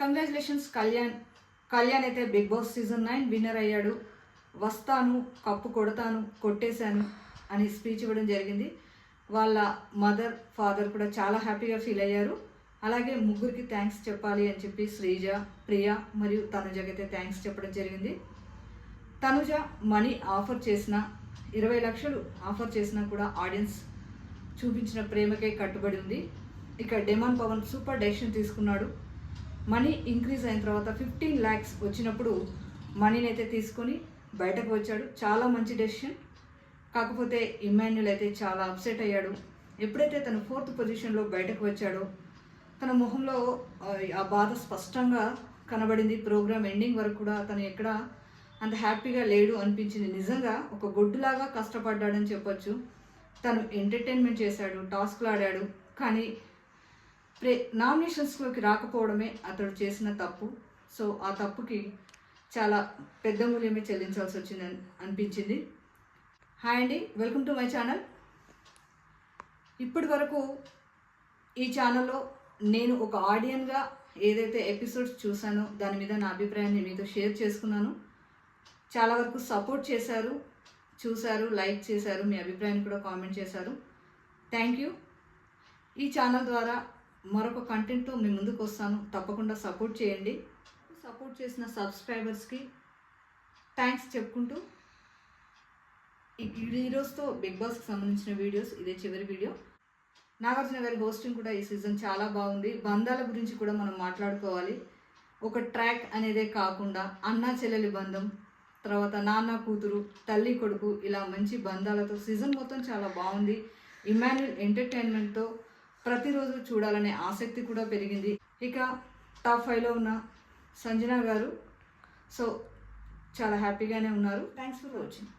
Congratulations Kalyan Kalyan అయితే Bigg Boss season nine winner అయ్యాడు. వస్తాను కప్పు కొడతాను కొట్టేశాను అని స్పీచ్ ఇవ్వడం జరిగింది. వాళ్ళ మదర్ ఫాదర్ కూడా చాలా హ్యాపీగా ఫీల్ అయ్యారు. అలాగే ముగ్గురికి థ్యాంక్స్ చెప్పాలి అని చెప్పి శ్రీజ ప్రియ మరియు తనుజకి అయితే థ్యాంక్స్ చెప్పడం జరిగింది. తనుజ మనీ ఆఫర్ చేసిన ఇరవై లక్షలు ఆఫర్ చేసినా కూడా ఆడియన్స్ చూపించిన ప్రేమకే కట్టుబడి ఉంది. ఇక డెమాన్ పవన్ సూపర్ డెసిషన్ తీసుకున్నాడు. మనీ ఇంక్రీజ్ అయిన తర్వాత ఫిఫ్టీన్ ల్యాక్స్ వచ్చినప్పుడు మనీని అయితే తీసుకొని బయటకు వచ్చాడు. చాలా మంచి డెసిషన్. కాకపోతే ఇమాన్యుల్ అయితే చాలా అప్సెట్ అయ్యాడు. ఎప్పుడైతే తను ఫోర్త్ పొజిషన్లో బయటకు వచ్చాడో తన మొహంలో ఆ, బాధ స్పష్టంగా కనబడింది. ప్రోగ్రామ్ ఎండింగ్ వరకు కూడా తను ఎక్కడ అంత హ్యాపీగా లేడు అనిపించింది. నిజంగా ఒక గొడ్డులాగా కష్టపడ్డాడని చెప్పొచ్చు. తను ఎంటర్టైన్మెంట్ చేశాడు టాస్క్లు ఆడాడు. కానీ ప్రే నామినేషన్స్లోకి రాకపోవడమే అతడు చేసిన తప్పు. సో ఆ తప్పుకి చాలా పెద్ద మూల్యమే చెల్లించాల్సి వచ్చిందని అనిపించింది. హాయ్ అండి వెల్కమ్ టు మై ఛానల్. ఇప్పటి వరకు ఈ ఛానల్లో నేను ఒక ఆడియన్గా ఏదైతే ఎపిసోడ్స్ చూసానో దాని మీద నా అభిప్రాయాన్ని మీతో షేర్ చేసుకున్నాను. చాలా వరకు సపోర్ట్ చేశారు చూశారు లైక్ చేశారు మీ అభిప్రాయాన్ని కూడా కామెంట్ చేశారు. Thank you. ఈ ఛానల్ ద్వారా మరొక కంటెంట్తో మీ ముందుకు వస్తాను. తప్పకుండా సపోర్ట్ చేయండి. సపోర్ట్ చేసిన సబ్స్క్రైబర్స్కి థ్యాంక్స్ చెప్పుకుంటూ ఈరోజుతో బిగ్ బాస్కి సంబంధించిన వీడియోస్ ఇదే చివరి వీడియో నాగార్జున గారి హోస్టింగ్ కూడా ఈ సీజన్ చాలా బాగుంది. బంధాల గురించి కూడా మనం మాట్లాడుకోవాలి. ఒక ట్రాక్ అనేదే కాకుండా అన్నా చెల్లెలి బంధం తర్వాత నాన్న కూతురు తల్లి కొడుకు ఇలా మంచి బంధాలతో సీజన్ మొత్తం చాలా బాగుంది. ఇమాన్యుల్ ఎంటర్టైన్మెంట్తో ప్రతిరోజు చూడాలనే ఆసక్తి కూడా పెరిగింది. ఇక టాప్ ఫైవ్లో ఉన్న సంజన గారు సో చాలా హ్యాపీగానే ఉన్నారు. Thanks for watching